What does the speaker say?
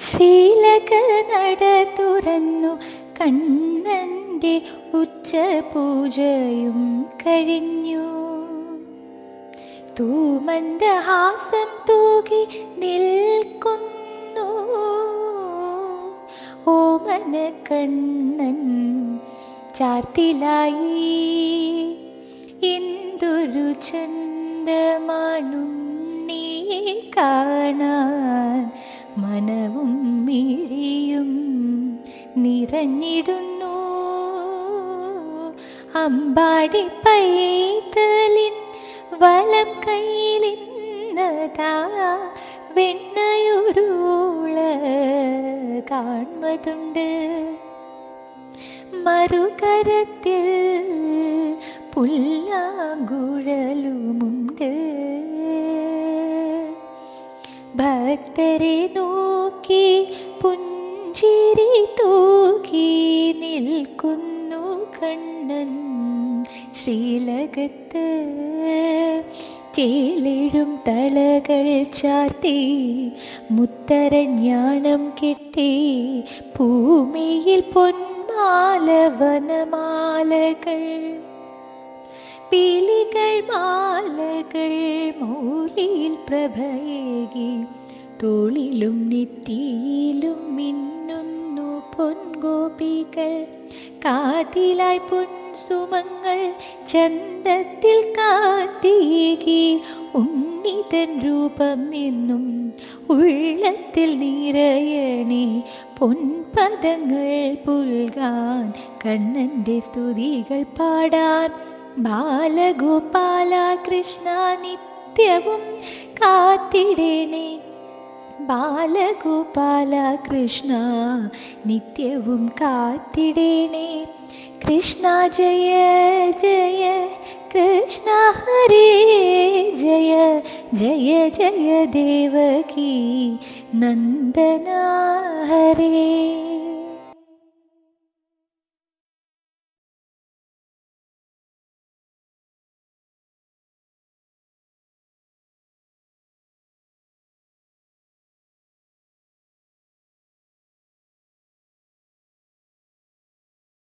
ശ്രീലക നട തുറന്നു. കണ്ണന്റെ ഉച്ചപൂജയും കഴിഞ്ഞു. തൂമന്ദഹാസം തൂകി നിൽക്കുന്നു. ഓമന കണ്ണൻ ചാർത്തിലായി. എന്തൊരു ചന്തമാണുണ്ണിയെ കാണാൻ. നിറഞ്ഞിടുന്നു അമ്പാടി പൈതലിൻ വലം കയ്യിലിന്നതാ വെണ്ണയൊരുള കാണുന്നതുണ്ട് മറുകരത്തിൽ പുല്ലാങ്കുഴലുമുണ്ട്. ഭക്തരെ നോക്കി പുഞ്ചിരി തൂക്കി നിൽക്കുന്നു കണ്ണൻ ശ്രീലകത്ത്. ചേലിഴും തളകൾ ചാർത്തി മുത്തരഞ്ഞാണം കിട്ടി ഭൂമിയിൽ പൊന്മാല വനമാലകൾ പീലികൾ മാലകൾ മൂലിയിൽ പ്രഭയേകി തോളിലും നെറ്റിയിലും മിന്നുന്നു പൊൻഗോപികൾ കാതിലായി പൊൻസുമങ്ങൾ ചന്തത്തിൽ കാത്തിയേകി ഉണ്ണിതൻ രൂപം നിന്നും ഉള്ളത്തിൽ നിറയണേ പൊൻപദങ്ങൾ പുൽകാൻ കണ്ണന്റെ സ്തുതികൾ പാടാൻ ബാലഗോപാല കൃഷ്ണ നിത്യവും കാത്തിടേണേ. ബാലഗോപാല കൃഷ്ണ നിത്യവും കാത്തിടേണേ കൃഷ്ണ ജയ ജയ കൃഷ്ണ ഹരേ ജയ ജയ ജയ ദേവകി നന്ദന ഹരേ